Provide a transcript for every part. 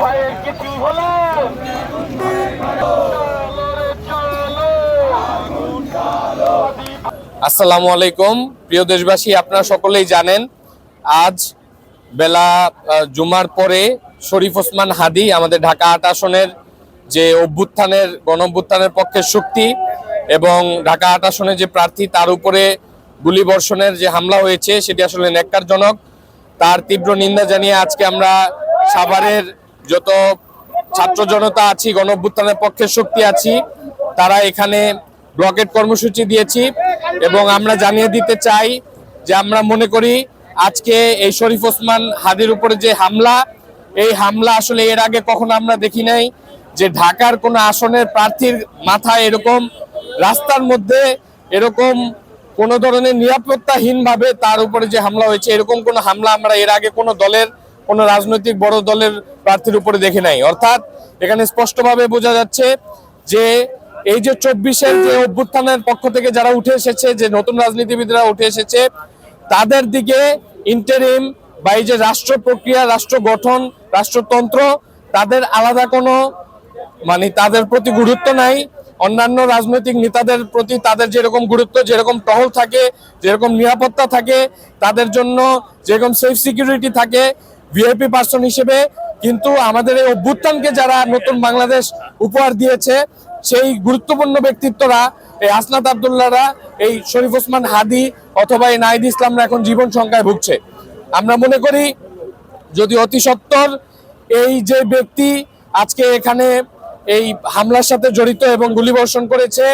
ভাইয়ের কিছু হলে? আসসালামু আলাইকুম। প্রিয় দেশবাসী, আপনারা সকলেই জানেন, আজ বেলা জুমার পরে শরীফ ওসমান হাদি আমাদের ঢাকা আট আসনের যে অভ্যুত্থানের গণ অভ্যুত্থানের পক্ষের শক্তি এবং ঢাকা আট আসনের যে প্রার্থী, তার উপরে গুলিবর্ষণের যে হামলা হয়েছে, সেটি আসলে ন্যাক্কারজনক। তার তীব্র নিন্দা জানিয়ে আজকে আমরা সাভারের যত ছাত্র জনতা আছি গণ পক্ষের শক্তি আছি, তারা এখানে ব্লকেট কর্মসূচি দিয়েছি এবং আমরা জানিয়ে দিতে চাই যে আমরা মনে করি আজকে এই শরীফ ওসমান হাদির উপরে যে হামলা, এই হামলা আসলে এর আগে কখনো আমরা দেখি নাই যে ঢাকার কোনো আসনের প্রার্থীর মাথায় এরকম রাস্তার মধ্যে এরকম কোনো ধরনের নিরাপত্তাহীনভাবে তার উপরে যে হামলা হয়েছে, এরকম কোনো হামলা আমরা এর আগে কোনো দলের কোনো রাজনৈতিক বড় দলের প্রার্থীর উপরে দেখে নাই। অর্থাৎ এখানে স্পষ্টভাবে বোঝা যাচ্ছে যে এই যে চব্বিশের যে অভ্যুত্থানের পক্ষ থেকে যারা উঠে এসেছে, যে নতুন রাজনীতিবিদরা উঠে এসেছে, তাদের দিকে ইন্টারিম বা এই যে রাষ্ট্র প্রক্রিয়া, রাষ্ট্র গঠন, রাষ্ট্রতন্ত্র, তাদের আলাদা কোনো মানে তাদের প্রতি গুরুত্ব নাই। অন্যান্য রাজনৈতিক নেতাদের প্রতি তাদের যেরকম গুরুত্ব, যেরকম টহল থাকে, যেরকম নিরাপত্তা থাকে, তাদের জন্য যেরকম সেফ সিকিউরিটি থাকে ভিআইপি পার্সন হিসেবে কিন্তু আমাদের এই অভ্যুত্থানকে যারা নতুন বাংলাদেশ উপহার দিয়েছে, সেই গুরুত্বপূর্ণ ব্যক্তিত্বরা এই আসনাত আবদুল্লাহরা, এই শরীফ ওসমান হাদি অথবা এই নাহিদ ইসলামরা এখন জীবন সংখ্যায় ভুগছে। আমরা মনে করি যদি অতি সত্বর এই যে ব্যক্তি আজকে এখানে এই হামলার সাথে জড়িত এবং গুলিবর্ষণ করেছে,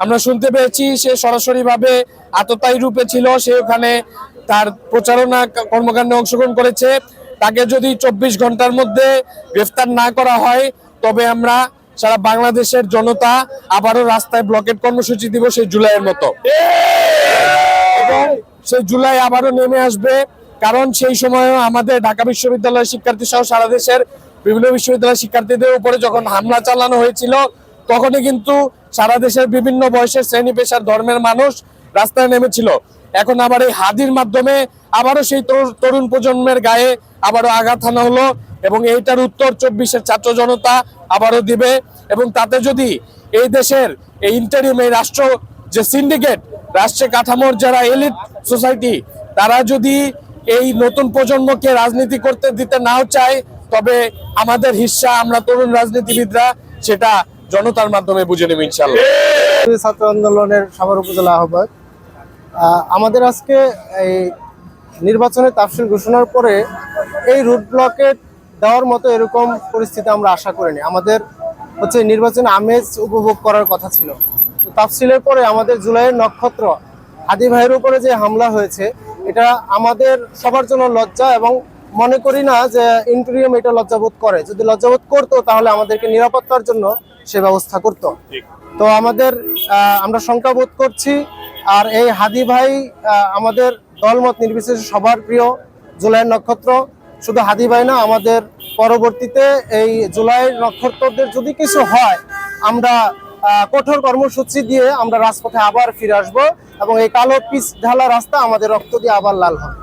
আমরা শুনতে পেয়েছি সে সরাসরি ভাবে আততায়ী রূপে ছিল, সে ওখানে তার প্রচারণা কর্মকাণ্ডে অংশগ্রহণ করেছে। তাকে যদি চব্বিশ ঘণ্টার মধ্যে গ্রেফতার না করা হয়, তবে আমরা সারা বাংলাদেশের জনতা আবারও রাস্তায় ব্লকেট কর্মসূচি দিব সেই জুলাইয়ের মতো। এবং সেই জুলাই আবারও নেমে আসবে, কারণ সেই সময়ও আমাদের ঢাকা বিশ্ববিদ্যালয়ের শিক্ষার্থী সহ সারা দেশের বিভিন্ন বিশ্ববিদ্যালয়ের শিক্ষার্থীদের উপরে যখন হামলা চালানো হয়েছিল, তখনই কিন্তু সারা দেশের বিভিন্ন বয়সের শ্রেণি পেশার ধর্মের মানুষ রাস্তায় নেমেছিল। এখন আবার এই হাদির মাধ্যমে আবারও সেই তরু- তরুণ প্রজন্মের গায়ে আবারও আঘাত হানা হলো এবং এইটার উত্তর চব্বিশের ছাত্র জনতা আবারও দিবে এবং তাতে যদি এই দেশের এই ইন্টারিম এই রাষ্ট্র যে সিন্ডিকেট রাষ্ট্রে কাঠামোর যারা এলিট সোসাইটি তারা যদি এই নতুন প্রজন্মকে রাজনীতি করতে দিতে নাও চায় তবে আমাদের হিস্সা আমরা তরুণ রাজনীতিবিদরা সেটা জনতার মাধ্যমে বুঝে নেব ইনশাল্লাহ ছাত্র আন্দোলনের সাভার উপজেলা আহ্বায়ক আহ, আমাদের আজকে এই নির্বাচনের তাফসিল ঘোষণার পরে এই রুট ব্লকে দেওয়ার মতো এরকম পরিস্থিতি আমরা আশা করিনি। আমাদের হচ্ছে নির্বাচন আমেজ উপভোগ করার কথা ছিল। তাফসিলের পরে আমাদের জুলাইয়ের নক্ষত্র হাদি ভাইয়ের উপরে যে হামলা হয়েছে এটা আমাদের সবার জন্য লজ্জা এবং মনে করি না যে ইন্টেরিয়াম এটা লজ্জাবোধ করে। যদি লজ্জাবোধ করতো তাহলে আমাদেরকে নিরাপত্তার জন্য সে ব্যবস্থা করতো। তো আমাদের আমরা শঙ্কা বোধ করছি আর এই হাদি ভাই আমাদের দলমত নির্বিশেষে সবার প্রিয় জুলাই নক্ষত্র। শুধু হাদি ভাই না, আমাদের পরবর্তীতে এই জুলাই নক্ষত্রদের যদি কিছু হয়, আমরা কঠোর কর্মসূচি দিয়ে আমরা রাজপথে আবার ফিরে আসব এবং এই কালো পিচ ঢালা রাস্তা আমাদের রক্ত দিয়ে আবার লাল হবে।